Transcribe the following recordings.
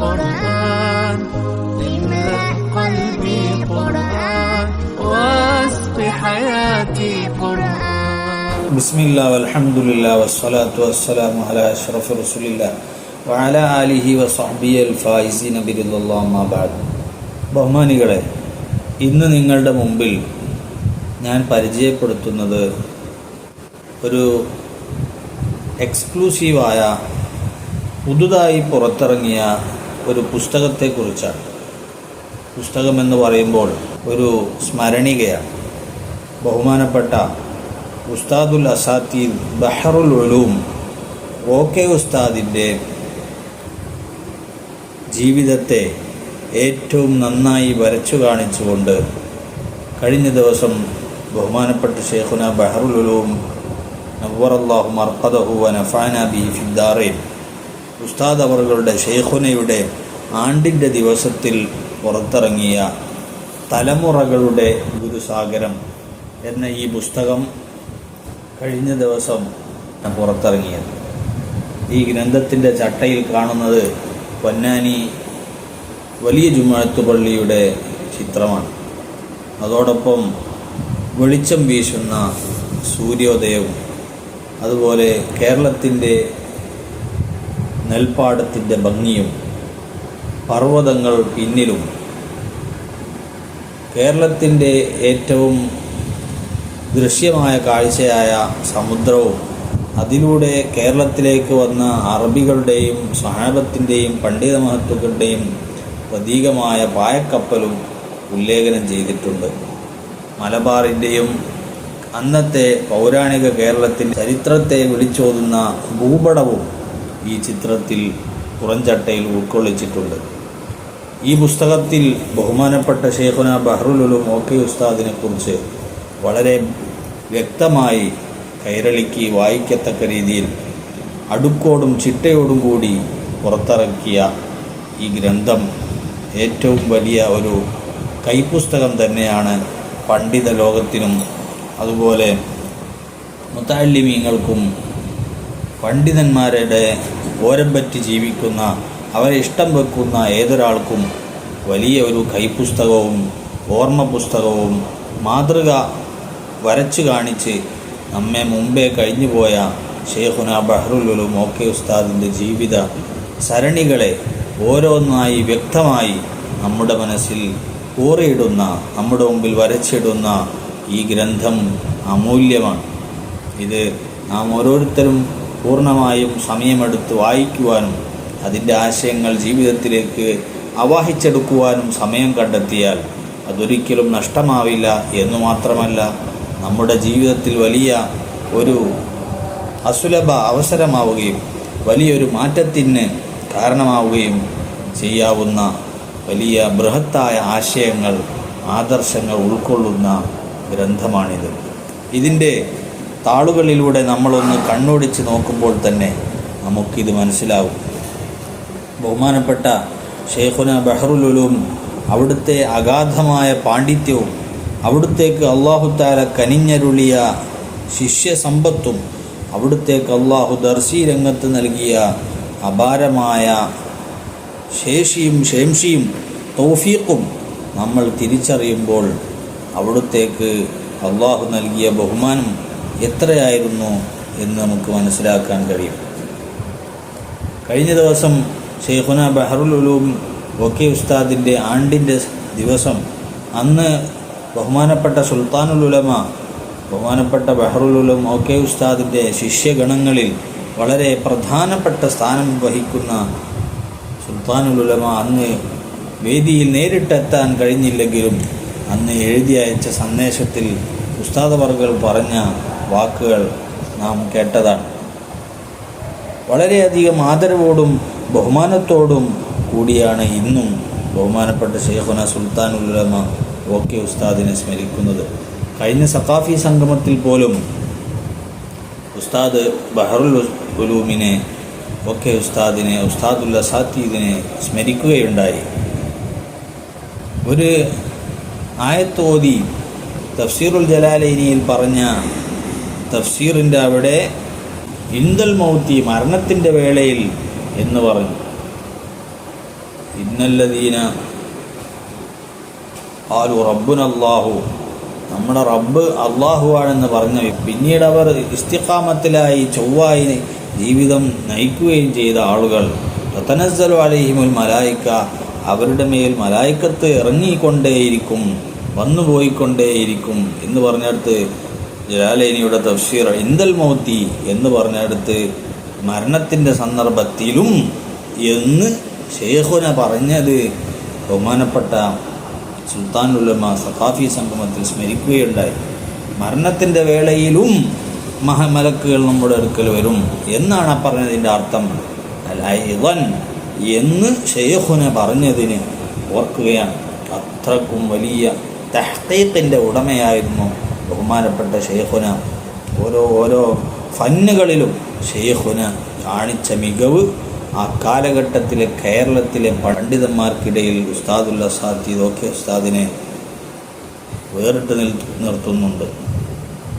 قرآن املأ قلبي قرآن واسق حياتي قرآن بسم الله والحمد لله والصلاة والسلام على أشرف رسول الله وعلى آله وصحبه الفائزين برضا الله ما بعد ബഹുമാനികളെ ഇന്ന് നിങ്ങളുടെ മുമ്പിൽ ഞാൻ പരിചയപ്പെടുത്തുന്നത് ഒരു എക്സ്ക്ലൂസീവായ പുതുതായി പുറത്തിറങ്ങിയ ഒരു പുസ്തകത്തെക്കുറിച്ചാണ്. പുസ്തകമെന്ന് പറയുമ്പോൾ ഒരു സ്മരണികയാണ്. ബഹുമാനപ്പെട്ട ഉസ്താദുൽ അസാത്തീദ് ബഹറുൽ ഉലൂം ഒ കെ ഉസ്താദിന്റെ ജീവിതത്തെ ഏറ്റവും നന്നായി വരച്ചു കാണിച്ചുകൊണ്ട് കഴിഞ്ഞ ദിവസം ബഹുമാനപ്പെട്ട ഷേഖുന ബഹറുൽ ഉലൂം നവറല്ലാഹു മർക്കദഹു വനഫാന ബി ഫിദ്ദാറേൻ ഉസ്താദ് അവറുകളുടെ ഷെയ്ഖുനയുടെ ആണ്ടിന്റെ ദിവസത്തിൽ പുറത്തിറങ്ങിയ തലമുറകളുടെ ഗുരുസാഗരം എന്ന ഈ പുസ്തകം കഴിഞ്ഞ ദിവസം പുറത്തിറങ്ങിയത്. ഈ ഗ്രന്ഥത്തിന്റെ ചട്ടയിൽ കാണുന്നത് പൊന്നാനി വലിയ ജുമാഅത്ത് പള്ളിയുടെ ചിത്രമാണ്. അതോടൊപ്പം വെളിച്ചം വീശുന്ന സൂര്യോദയവും അതുപോലെ കേരളത്തിന്റെ നെൽപ്പാടത്തിന്റെ ഭംഗിയും പർവതങ്ങൾ പിന്നിലും കേരളത്തിന്റെ ഏറ്റവും ദൃശ്യമായ കാഴ്ചയായ സമുദ്രവും അതിലൂടെ കേരളത്തിലേക്ക് വന്ന അറബികളുടെയും സഹാബത്തിന്റെയും പണ്ഡിത മഹത്വക്കളുടെയും പ്രതീകമായ പായക്കപ്പലും ഉല്ലേഖനം ചെയ്തിട്ടുണ്ട്. മലബാറിന്റെയും അന്നത്തെ പൗരാണിക കേരളത്തിന്റെ ചരിത്രത്തെ വിളിച്ചോതുന്ന ഭൂപടവും ഈ ചിത്രത്തിൽ പുറംചട്ടയിൽ ഉൾക്കൊള്ളിച്ചിട്ടുണ്ട്. ഈ പുസ്തകത്തിൽ ബഹുമാനപ്പെട്ട ഷേഖുന ബഹ്റുലുലും ഓക്കെ ഉസ്താദിനെ കുറിച്ച് വളരെ വ്യക്തമായി കൈരളിക്ക് വായിക്കത്തക്ക രീതിയിൽ അടുക്കോടും ചിട്ടയോടും കൂടി പുറത്തിറക്കിയ ഈ ഗ്രന്ഥം ഏറ്റവും വലിയ ഒരു കൈപ്പുസ്തകം തന്നെയാണ് പണ്ഡിത ലോകത്തിനും അതുപോലെ മുത്താലിമീങ്ങൾക്കും പണ്ഡിതന്മാരുടെ ഓരം പറ്റി ജീവിക്കുന്ന അവരെ ഇഷ്ടം വെക്കുന്ന ഏതൊരാൾക്കും വലിയ ഒരു കൈപ്പുസ്തകവും ഓർമ്മ പുസ്തകവും മാതൃക വരച്ചു കാണിച്ച് നമ്മെ മുമ്പേ കഴിഞ്ഞുപോയ ഷെയ്ഖുന ബഹ്റുലുലും ഓക്കെ ഉസ്താദിന്റെ ജീവിത സരണികളെ ഓരോന്നായി വ്യക്തമായി നമ്മുടെ മനസ്സിൽ കൂറിയിടുന്ന നമ്മുടെ മുമ്പിൽ വരച്ചിടുന്ന ഈ ഗ്രന്ഥം അമൂല്യമാണ്. ഇത് നാം ഓരോരുത്തരും പൂർണമായും സമയമെടുത്ത് വായിക്കുവാനും അതിന്റെ ആശയങ്ങൾ ജീവിതത്തിലേക്ക് അവാഹിച്ചെടുക്കുവാനും സമയം കണ്ടെത്തിയാൽ അതൊരിക്കലും നഷ്ടമാവില്ല എന്ന് മാത്രമല്ല നമ്മുടെ ജീവിതത്തിൽ വലിയ ഒരു അസുലഭ അവസരമാവുകയും വലിയൊരു മാറ്റത്തിന് കാരണമാവുകയും ചെയ്യാവുന്ന വലിയ ബൃഹത്തായ ആശയങ്ങൾ ആദർശങ്ങൾ ഉൾക്കൊള്ളുന്ന ഗ്രന്ഥമാണിത്. ഇതിന്റെ താളുകളിലൂടെ നമ്മളൊന്ന് കണ്ണോടിച്ച് നോക്കുമ്പോൾ തന്നെ നമുക്കിത് മനസ്സിലാവും. ബഹുമാനപ്പെട്ട ഷെയ്ഖുന ബഹറുലുലും അവിടുത്തെ അഗാധമായ പാണ്ഡിത്യവും അവിടുത്തേക്ക് അള്ളാഹുത്താല കനിഞ്ഞരുളിയ ശിഷ്യസമ്പത്തും അവിടുത്തേക്ക് അള്ളാഹു ദർശി രംഗത്ത് നൽകിയ അപാരമായ ശേഷിയും ശേംഷിയും തൗഫീഖും നമ്മൾ തിരിച്ചറിയുമ്പോൾ അവിടുത്തേക്ക് അള്ളാഹു നൽകിയ ബഹുമാനം എത്രയായിരുന്നു എന്ന് നമുക്ക് മനസ്സിലാക്കാൻ കഴിയും. കഴിഞ്ഞ ദിവസം ഷെയ്ഖുന ബഹറുൽ ഉലൂം ഒക്കെ ഉസ്താദിന്റെ ആണ്ടിന്റെ ദിവസം അന്ന് ബഹുമാനപ്പെട്ട സുൽത്താനുൽ ഉലമ ബഹുമാനപ്പെട്ട ബഹറുൽ ഉലൂം ഒക്കെ ഉസ്താദിന്റെ ശിഷ്യഗണങ്ങളിൽ വളരെ പ്രധാനപ്പെട്ട സ്ഥാനം വഹിക്കുന്ന സുൽത്താനുൽ ഉലമ അന്ന് വേദിയിൽ നേരിട്ടെത്താൻ കഴിഞ്ഞില്ലെങ്കിലും അന്ന് എഴുതി അയച്ച സന്ദേശത്തിൽ ഉസ്താദവർകൾ പറഞ്ഞ വാക്കുകൾ നാം കേട്ടതാണ്. വളരെയധികം ആദരവോടും ബഹുമാനത്തോടും കൂടിയാണ് ഇന്നും ബഹുമാനപ്പെട്ട ഷെയ്ഖുന സുൽത്താനുലമ ഒ ഓക്കെ ഉസ്താദിനെ സ്മരിക്കുന്നത്. കഴിഞ്ഞ സഖാഫി സംഗമത്തിൽ പോലും ഉസ്താദ് ബഹറുൽ ഉലൂമിനെ ഒക്കെ ഉസ്താദിനെ ഉസ്താദുൽ സാത്തീദിനെ സ്മരിക്കുകയുണ്ടായി. ഒരു ആയത്തോതി തഫ്സീറുൽ ജലാലൈനിയിൽ പറഞ്ഞ തഫ്സീറിന്റെ അവിടെ ഇന്ദൽ മൗത്തി മരണത്തിന്റെ വേളയിൽ എന്ന് പറഞ്ഞു. ഇന്നല്ലദീന ആലു റബ്ബുൻ അള്ളാഹു നമ്മുടെ റബ്ബ് അള്ളാഹുവാണെന്ന് പറഞ്ഞു പിന്നീട് അവർ ഇസ്തിഖാമത്തിലായി ചൊവ്വായി ജീവിതം നയിക്കുകയും ചെയ്ത ആളുകൾ. തനസ്സലു അലഹിമുൽ മലായിക്ക അവരുടെ മേൽ മലായിക്കത്ത് ഇറങ്ങിക്കൊണ്ടേയിരിക്കും വന്നുപോയിക്കൊണ്ടേയിരിക്കും എന്ന് പറഞ്ഞിടത്ത് ജലാലേനിയുടെ തഫ്സീർ ഇന്ദൽ മൗത്തി എന്ന് പറഞ്ഞെടുത്ത് മരണത്തിന്റെ സന്ദർഭത്തിലും എന്ന് ഷേഖുന പറഞ്ഞത് ബഹുമാനപ്പെട്ട സുൽത്താനുലമ സഖാഫി സംഗമത്തിൽ സ്മരിക്കുകയുണ്ടായി. മരണത്തിന്റെ വേളയിലും മഹമലക്കുകൾ നമ്മുടെ അടുക്കൽ വരും എന്നാണ് ആ പറഞ്ഞതിന്റെ അർത്ഥം. അലൈവൻ എന്ന് ഷെയ്ഖുന പറഞ്ഞതിന് ഓർക്കുകയാണ്. അത്രക്കും വലിയ തഹ്തീഖിന്റെ ഉടമയായിരുന്നു ബഹുമാനപ്പെട്ട ഷെയ്ഖുന ഓരോ ഓരോ ഫന്നുകളിലും ഷെയ്ഖുന കാണിച്ച മികവ് ആ കാലഘട്ടത്തിലെ കേരളത്തിലെ പണ്ഡിതന്മാർക്കിടയിൽ ഉസ്താദുൽ അസാദ് ഇതൊക്കെ ഉസ്താദിനെ വേറിട്ട് നിൽ നിർത്തുന്നുണ്ട്.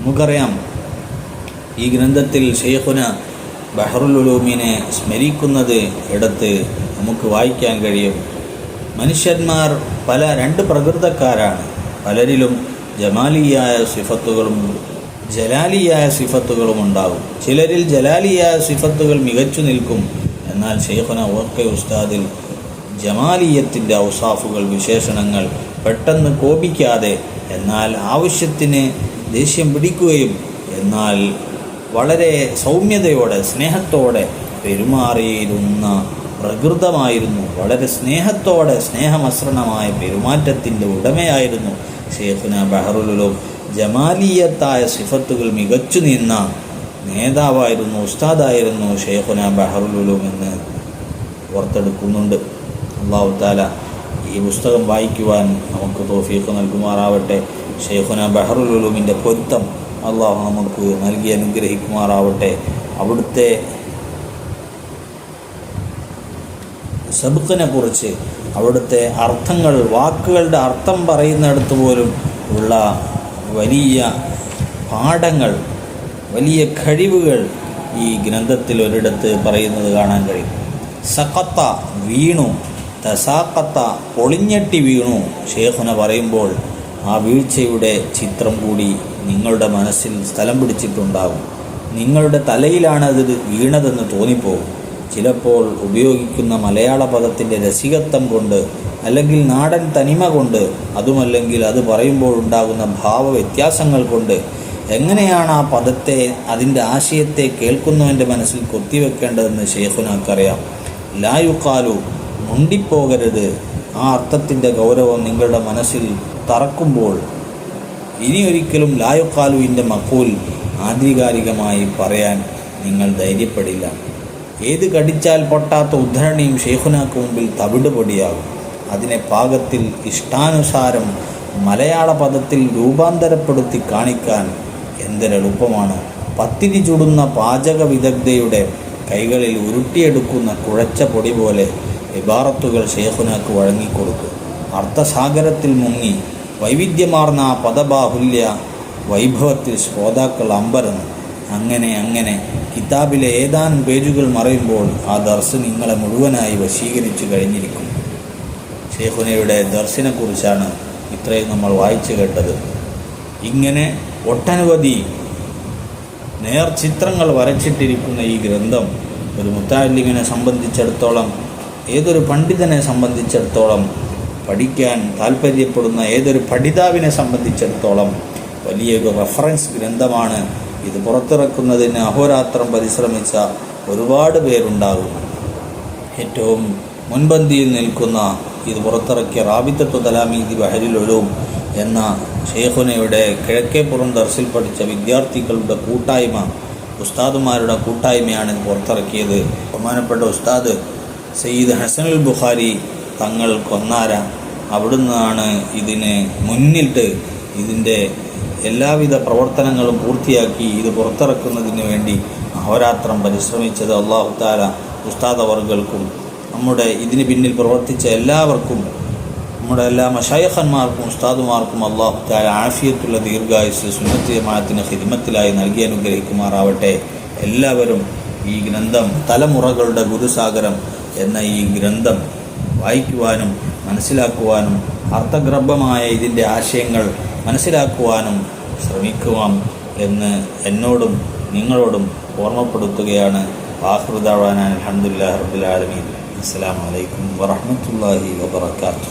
നമുക്കറിയാം ഈ ഗ്രന്ഥത്തിൽ ഷെയ്ഖുന ബഹറുൽ ഉലൂമിനെ സ്മരിക്കുന്നത് എടുത്ത് നമുക്ക് വായിക്കാൻ കഴിയും. മനുഷ്യന്മാർ പല രണ്ട് പ്രകൃതക്കാരാണ്. പലരിലും ജമാലിയായ സിഫത്തുകളും ജലാലിയായ സിഫത്തുകളും ഉണ്ടാകും. ചിലരിൽ ജലാലിയായ സിഫത്തുകൾ മികച്ചു നിൽക്കും. എന്നാൽ ഷെയ്ഖുന ഓർക്കെ ഉസ്താദിൽ ജമാലിയത്തിന്റെ ഔസാഫുകൾ വിശേഷണങ്ങൾ പെട്ടെന്ന് കോപിക്കാതെ എന്നാൽ ആവശ്യത്തിന് ദേഷ്യം പിടിക്കുകയും എന്നാൽ വളരെ സൗമ്യതയോടെ സ്നേഹത്തോടെ പെരുമാറിയിരുന്ന പ്രകൃതമായിരുന്നു. വളരെ സ്നേഹത്തോടെ സ്നേഹമസൃണമായ പെരുമാറ്റത്തിന്റെ ഉടമയായിരുന്നു ഷെയ്ഖുന ബഹറുലും ജമാലിയത്തായ സിഫത്തുകൾ മികച്ചു നിന്ന നേതാവായിരുന്നു ഉസ്താദായിരുന്നു ഷെയ്ഖുന ബഹറുലും എന്ന് ഓർത്തെടുക്കുന്നുണ്ട്. അള്ളാഹു താല ഈ പുസ്തകം വായിക്കുവാൻ നമുക്ക് തോഫീഖ് നൽകുമാറാവട്ടെ. ഷെയ്ഖുന ബഹറുലുലുമിന്റെ പൊരുത്തം അള്ളാഹു നമുക്ക് നൽകി അനുഗ്രഹിക്കുമാറാവട്ടെ. അവിടുത്തെ സബുക്കിനെ കുറിച്ച് അവിടുത്തെ അർത്ഥങ്ങൾ വാക്കുകളുടെ അർത്ഥം പറയുന്നിടത്ത് പോലും ഉള്ള വലിയ പാഠങ്ങൾ വലിയ കഴിവുകൾ ഈ ഗ്രന്ഥത്തിൽ ഒരിടത്ത് പറയുന്നത് കാണാൻ കഴിയും. സഖത്ത വീണു തസാക്കത്ത പൊളിഞ്ഞെട്ടി വീണു ഷേഖുന പറയുമ്പോൾ ആ വീഴ്ചയുടെ ചിത്രം കൂടി നിങ്ങളുടെ മനസ്സിൽ സ്ഥലം പിടിച്ചിട്ടുണ്ടാകും. നിങ്ങളുടെ തലയിലാണ് അത് വീണതെന്ന് തോന്നിപ്പോകും. ചിലപ്പോൾ ഉപയോഗിക്കുന്ന മലയാള പദത്തിന്റെ രസികത്വം കൊണ്ട് അല്ലെങ്കിൽ നാടൻ തനിമ കൊണ്ട് അതുമല്ലെങ്കിൽ അത് പറയുമ്പോൾ ഉണ്ടാകുന്ന ഭാവ വ്യത്യാസങ്ങൾ കൊണ്ട്. എങ്ങനെയാണ് ആ പദത്തെ അതിന്റെ ആശയത്തെ കേൾക്കുന്നവന്റെ മനസ്സിൽ കൊത്തിവെക്കേണ്ടതെന്ന് ഷെയ്ഖുനാക്കറിയാം ലായുക്കാലു മുണ്ടിപ്പോകരുത്. ആ അർത്ഥത്തിന്റെ ഗൗരവം നിങ്ങളുടെ മനസ്സിൽ തറക്കുമ്പോൾ. ഇനിയൊരിക്കലും ലായുക്കാലുവിന്റെ മക്കൂൽ ആധികാരികമായി പറയാൻ നിങ്ങൾ ധൈര്യപ്പെടില്ല. ഏത് കടിച്ചാൽ പൊട്ടാത്ത ഉദ്ധരണിയും ഷെയ്ഖുനാക്ക് മുമ്പിൽ തവിട് പൊടിയാകും അതിനെ പാകത്തിൽ ഇഷ്ടാനുസാരം മലയാള പദത്തിൽ രൂപാന്തരപ്പെടുത്തി കാണിക്കാൻ എന്തൊരെളുപ്പമാണ്. പത്തിരി ചുടുന്ന പാചക വിദഗ്ധയുടെ കൈകളിൽ ഉരുട്ടിയെടുക്കുന്ന കുഴച്ച പൊടി പോലെ ഇബാറത്തുകൾ ഷെയ്ഖുനാക്ക് വഴങ്ങിക്കൊടുക്കും. അർത്ഥസാഗരത്തിൽ മുങ്ങി വൈവിധ്യമാർന്ന ആ പദബാഹുല്യ വൈഭവത്തിൽ ശ്രോതാക്കൾ അമ്പരന്നു അങ്ങനെ അങ്ങനെ കിതാബിലെ ഏതാനും പേജുകൾ മറയുമ്പോൾ ആ ദർസ് നിങ്ങളെ മുഴുവനായി വശീകരിച്ചു കഴിഞ്ഞിരിക്കും. ഷേഖുനയുടെ ദർശനെക്കുറിച്ചാണ് ഇത്രയും നമ്മൾ വായിച്ചു കേട്ടത്. ഇങ്ങനെ ഒട്ടനവധി നേർചിത്രങ്ങൾ വരച്ചിട്ടിരിക്കുന്ന ഈ ഗ്രന്ഥം ഒരു മുത്താലിമിനെ സംബന്ധിച്ചിടത്തോളം ഏതൊരു പണ്ഡിതനെ സംബന്ധിച്ചിടത്തോളം പഠിക്കാൻ താല്പര്യപ്പെടുന്ന ഏതൊരു പഠിതാവിനെ സംബന്ധിച്ചിടത്തോളം വലിയൊരു റഫറൻസ് ഗ്രന്ഥമാണ് ഇത് പുറത്തിറക്കുന്നതിന് അഹോരാത്രം പരിശ്രമിച്ച ഒരുപാട് പേരുണ്ടാകും. ഏറ്റവും മുൻപന്തിയിൽ നിൽക്കുന്ന ഇത് പുറത്തിറക്കിയ റാബിത്തത്തു ബഹരിൽ ബഹരിലൊലും എന്ന ഷെയ്ഖുനയുടെ കിഴക്കേപ്പുറം ദർസിൽ പഠിച്ച വിദ്യാർത്ഥികളുടെ കൂട്ടായ്മ ഉസ്താദുമാരുടെ കൂട്ടായ്മയാണ് ഇത് പുറത്തിറക്കിയത്. ബഹുമാനപ്പെട്ട ഉസ്താദ് സയ്യിദ് ഹസനുൽ ബുഖാരി തങ്ങൾ കൊന്നാര. അവിടുന്നാണ് ഇതിന് മുന്നിട്ട് ഇതിന്റെ എല്ലാവിധ പ്രവർത്തനങ്ങളും പൂർത്തിയാക്കി ഇത് പുറത്തിറക്കുന്നതിന് വേണ്ടി അഹോരാത്രം പരിശ്രമിച്ചത് അള്ളാഹു താല ഉസ്താദ് അവർകൾക്കും നമ്മുടെ ഇതിന് പിന്നിൽ പ്രവർത്തിച്ച എല്ലാവർക്കും നമ്മുടെ എല്ലാ മഷായഖന്മാർക്കും ഉസ്താദുമാർക്കും അള്ളാഹു താല ആഫിയത്തുള്ള ദീർഘായുസ് സുന്നത്തിയമാനത്തിന് ഹിദ്മത്തിലായി നൽകി അനുഗ്രഹിക്കുമാറാവട്ടെ. എല്ലാവരും ഈ ഗ്രന്ഥം തലമുറകളുടെ ഗുരുസാഗരം എന്ന ഈ ഗ്രന്ഥം വായിക്കുവാനും മനസ്സിലാക്കുവാനും അർത്ഥഗ്രഭമായ ഇതിന്റെ ആശയങ്ങൾ മനസ്സിലാക്കുവാനും ശ്രമിക്കുവാം എന്ന് എന്നോടും നിങ്ങളോടും ഓർമ്മപ്പെടുത്തുകയാണ്. ആഹൃദാവാൻ അലഹമുല്ലാ റബുലാലമീൻ അസ്സാം വലൈക്കും വറഹമത്തല്ലാഹി വാബർക്കാത്തു